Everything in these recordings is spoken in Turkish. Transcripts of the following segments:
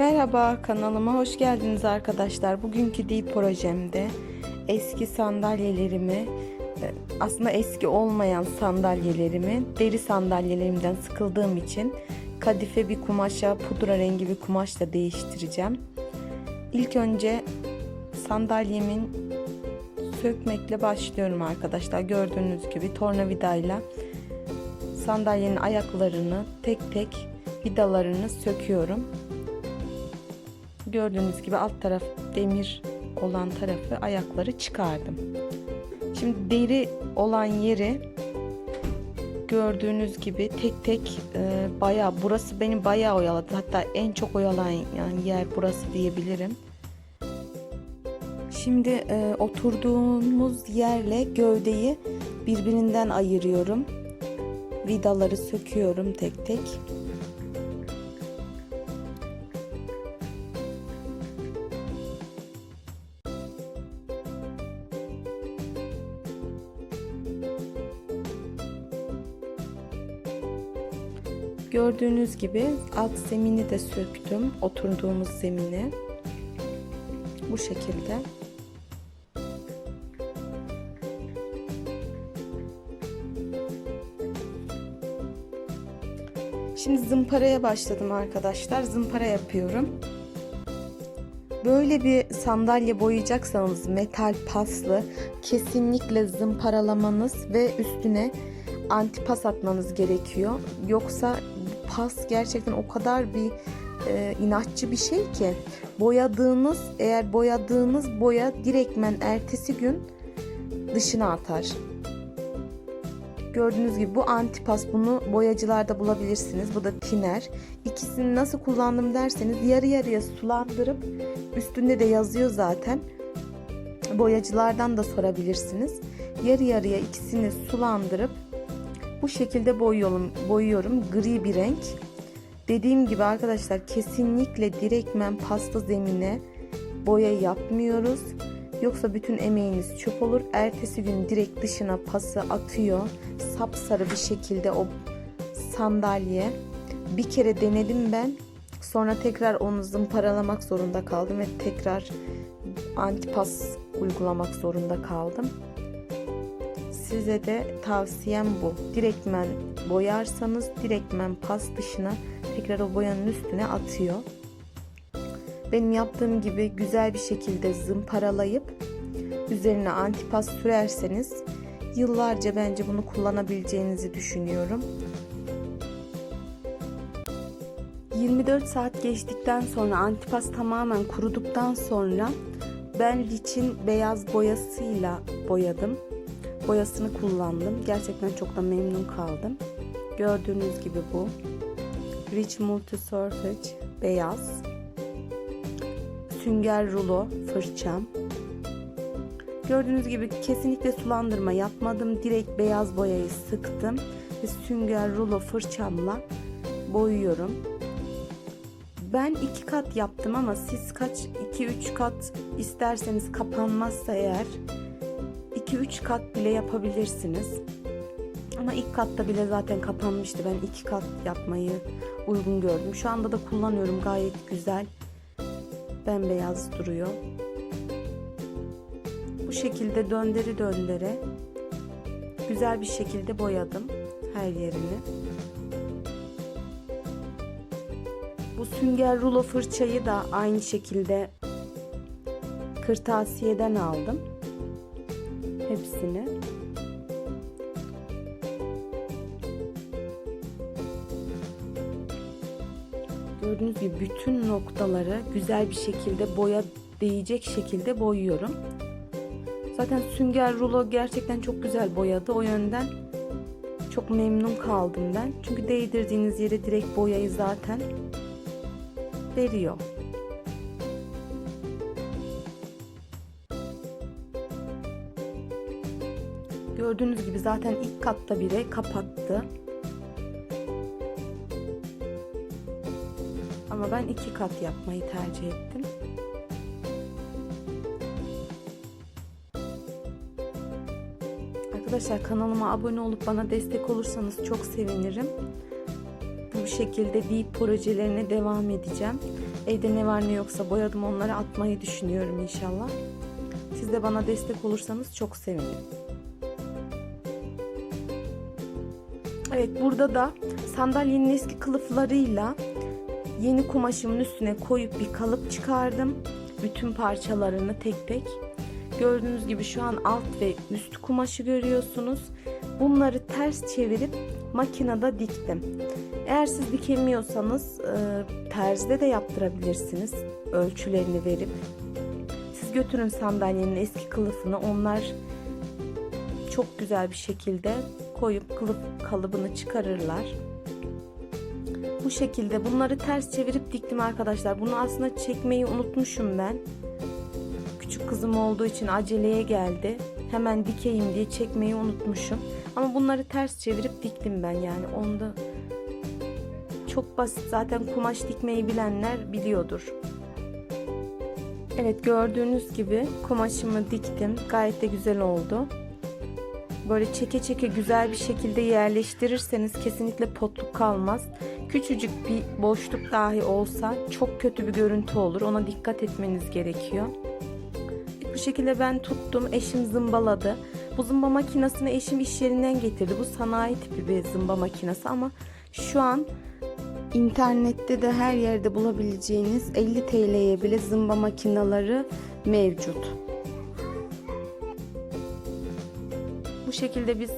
Merhaba kanalıma hoş geldiniz arkadaşlar. Bugünkü değil projemde eski sandalyelerimi e, aslında eski olmayan sandalyelerimi deri sandalyelerimden sıkıldığım için kadife bir kumaşa pudra rengi bir kumaşla değiştireceğim. İlk önce sandalyemin sökmekle başlıyorum arkadaşlar. Gördüğünüz gibi tornavidayla sandalyenin ayaklarını tek tek vidalarını söküyorum. Gördüğünüz gibi alt taraf demir olan tarafı ayakları çıkardım. Şimdi deri olan yeri gördüğünüz gibi tek tek e, bayağı burası beni bayağı oyaladı. Hatta en çok oyalayan yani yer burası diyebilirim. Şimdi e, oturduğumuz yerle gövdeyi birbirinden ayırıyorum. Vidaları söküyorum tek tek. Gördüğünüz gibi alt zemini de söktüm. Oturduğumuz zemini. Bu şekilde. Şimdi zımparaya başladım arkadaşlar. Zımpara yapıyorum. Böyle bir sandalye boyayacaksanız metal paslı kesinlikle zımparalamanız ve üstüne antipas atmanız gerekiyor. Yoksa pas gerçekten o kadar bir e, inatçı bir şey ki boyadığınız eğer boyadığınız boya direktmen ertesi gün dışına atar. Gördüğünüz gibi bu antipas bunu boyacılarda bulabilirsiniz. Bu da tiner. İkisini nasıl kullandım derseniz yarı yarıya sulandırıp üstünde de yazıyor zaten. Boyacılardan da sorabilirsiniz. Yarı yarıya ikisini sulandırıp bu şekilde boyuyorum, boyuyorum gri bir renk. Dediğim gibi arkadaşlar kesinlikle direktmen pasta zemine boya yapmıyoruz. Yoksa bütün emeğiniz çöp olur. Ertesi gün direkt dışına pası atıyor. Sapsarı bir şekilde o sandalye. Bir kere denedim ben. Sonra tekrar onu zımparalamak zorunda kaldım ve tekrar antipas uygulamak zorunda kaldım. Size de tavsiyem bu. Direktmen boyarsanız direktmen pas dışına tekrar o boyanın üstüne atıyor. Benim yaptığım gibi güzel bir şekilde zımparalayıp üzerine antipas sürerseniz yıllarca bence bunu kullanabileceğinizi düşünüyorum. 24 saat geçtikten sonra antipas tamamen kuruduktan sonra ben Rich'in beyaz boyasıyla boyadım. Boyasını kullandım. Gerçekten çok da memnun kaldım. Gördüğünüz gibi bu. Rich Multi Surface beyaz. Sünger rulo fırçam. Gördüğünüz gibi kesinlikle sulandırma yapmadım. Direkt beyaz boyayı sıktım ve sünger rulo fırçamla boyuyorum. Ben iki kat yaptım ama siz kaç 2-3 kat isterseniz kapanmazsa eğer 2-3 kat bile yapabilirsiniz. Ama ilk katta bile zaten kapanmıştı. Ben iki kat yapmayı uygun gördüm. Şu anda da kullanıyorum. Gayet güzel. Bembeyaz duruyor. Bu şekilde dönderi döndere güzel bir şekilde boyadım her yerini. Bu sünger rulo fırçayı da aynı şekilde kırtasiyeden aldım. Hepsini. Gördüğünüz gibi bütün noktaları güzel bir şekilde boya değecek şekilde boyuyorum. Zaten sünger rulo gerçekten çok güzel boyadı. O yönden çok memnun kaldım ben. Çünkü değdirdiğiniz yere direkt boyayı zaten veriyor. Gördüğünüz gibi zaten ilk katta bile kapattı. Ama ben iki kat yapmayı tercih ettim. Arkadaşlar kanalıma abone olup bana destek olursanız çok sevinirim. Bu şekilde deyip projelerine devam edeceğim. Evde ne var ne yoksa boyadım onları atmayı düşünüyorum inşallah. Siz de bana destek olursanız çok sevinirim. Evet burada da sandalyenin eski kılıflarıyla yeni kumaşımın üstüne koyup bir kalıp çıkardım. Bütün parçalarını tek tek. Gördüğünüz gibi şu an alt ve üst kumaşı görüyorsunuz. Bunları ters çevirip makinede diktim. Eğer siz dikemiyorsanız e, terzide de yaptırabilirsiniz. Ölçülerini verip. Siz götürün sandalyenin eski kılıfını. Onlar çok güzel bir şekilde koyup kılıf kalıbını çıkarırlar. Bu şekilde bunları ters çevirip diktim arkadaşlar. Bunu aslında çekmeyi unutmuşum ben. Küçük kızım olduğu için aceleye geldi. Hemen dikeyim diye çekmeyi unutmuşum. Ama bunları ters çevirip diktim ben yani. Onda çok basit zaten kumaş dikmeyi bilenler biliyordur. Evet gördüğünüz gibi kumaşımı diktim. Gayet de güzel oldu. Böyle çeke çeke güzel bir şekilde yerleştirirseniz kesinlikle potluk kalmaz. Küçücük bir boşluk dahi olsa çok kötü bir görüntü olur. Ona dikkat etmeniz gerekiyor. Bu şekilde ben tuttum. Eşim zımbaladı. Bu zımba makinesini eşim iş yerinden getirdi. Bu sanayi tipi bir zımba makinesi ama şu an internette de her yerde bulabileceğiniz 50 TL'ye bile zımba makineleri mevcut. Bu şekilde biz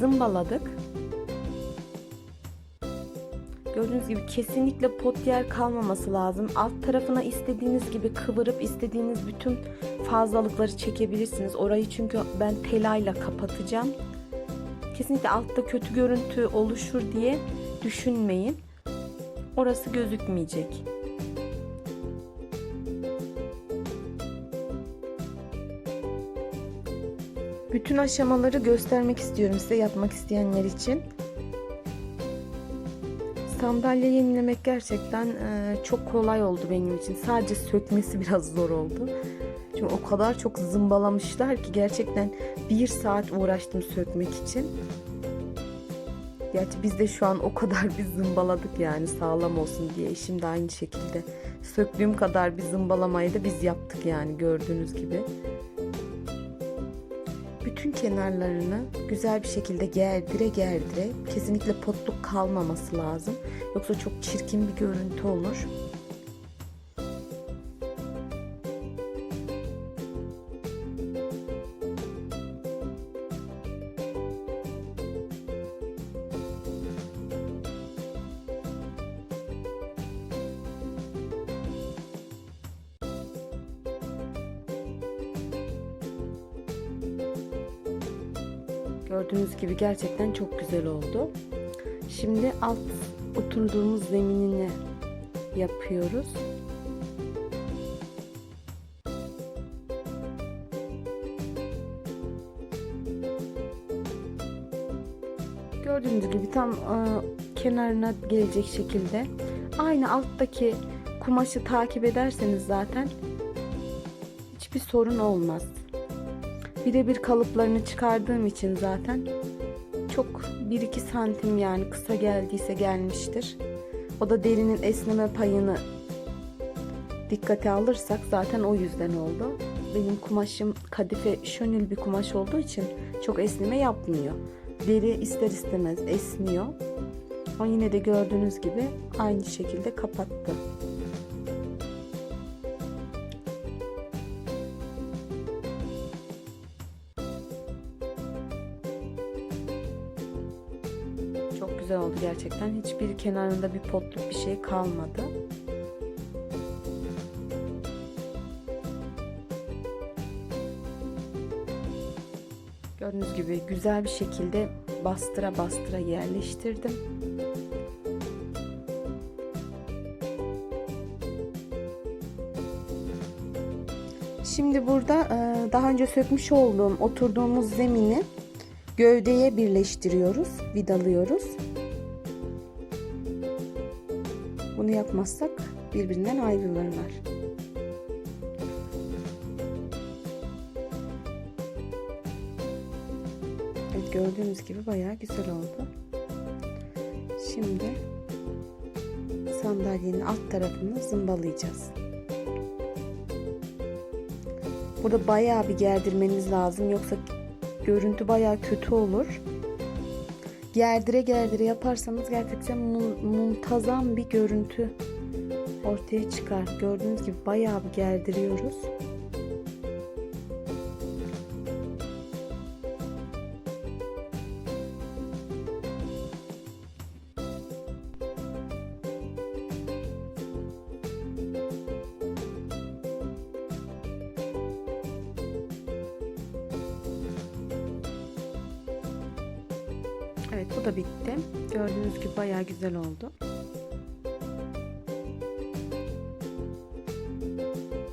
zımbaladık. Gördüğünüz gibi kesinlikle pot yer kalmaması lazım. Alt tarafına istediğiniz gibi kıvırıp istediğiniz bütün fazlalıkları çekebilirsiniz. Orayı çünkü ben telayla kapatacağım. Kesinlikle altta kötü görüntü oluşur diye düşünmeyin. Orası gözükmeyecek. Bütün aşamaları göstermek istiyorum size yapmak isteyenler için. Sandalye yenilemek gerçekten e, çok kolay oldu benim için. Sadece sökmesi biraz zor oldu. Çünkü o kadar çok zımbalamışlar ki gerçekten bir saat uğraştım sökmek için. Gerçi biz de şu an o kadar bir zımbaladık yani sağlam olsun diye. Eşim de aynı şekilde. Söktüğüm kadar bir zımbalamayı da biz yaptık yani gördüğünüz gibi. Bütün kenarlarını güzel bir şekilde gerdire gerdire kesinlikle potluk kalmaması lazım. Yoksa çok çirkin bir görüntü olur. Gördüğünüz gibi gerçekten çok güzel oldu. Şimdi alt oturduğumuz zeminini yapıyoruz. Gördüğünüz gibi tam e, kenarına gelecek şekilde aynı alttaki kumaşı takip ederseniz zaten hiçbir sorun olmaz. Birebir kalıplarını çıkardığım için zaten çok 1-2 santim yani kısa geldiyse gelmiştir. O da derinin esneme payını dikkate alırsak zaten o yüzden oldu. Benim kumaşım kadife şönül bir kumaş olduğu için çok esneme yapmıyor. Deri ister istemez esniyor. Ama yine de gördüğünüz gibi aynı şekilde kapattı. Gerçekten. Hiçbir kenarında bir potluk bir şey kalmadı. Gördüğünüz gibi güzel bir şekilde bastıra bastıra yerleştirdim. Şimdi burada e, daha önce sökmüş olduğum oturduğumuz zemini gövdeye birleştiriyoruz, vidalıyoruz. Bunu yapmazsak birbirinden ayrılırlar. Evet gördüğünüz gibi bayağı güzel oldu. Şimdi sandalyenin alt tarafını zımbalayacağız. Burada bayağı bir gerdirmeniz lazım yoksa görüntü bayağı kötü olur. Gerdire gerdire yaparsanız gerçekten mu- muntazam bir görüntü ortaya çıkar. Gördüğünüz gibi bayağı bir gerdiriyoruz. Evet bu da bitti. Gördüğünüz gibi bayağı güzel oldu.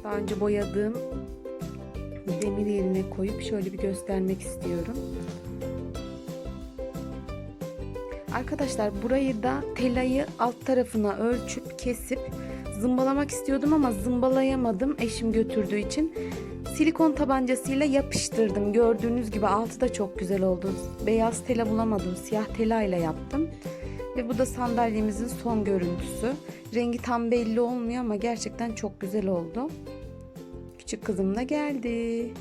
Daha önce boyadığım demir yerine koyup şöyle bir göstermek istiyorum. Arkadaşlar burayı da telayı alt tarafına ölçüp kesip zımbalamak istiyordum ama zımbalayamadım eşim götürdüğü için. Silikon tabancasıyla yapıştırdım. Gördüğünüz gibi altı da çok güzel oldu. Beyaz tela bulamadım. Siyah tela ile yaptım. Ve bu da sandalyemizin son görüntüsü. Rengi tam belli olmuyor ama gerçekten çok güzel oldu. Küçük kızım da geldi.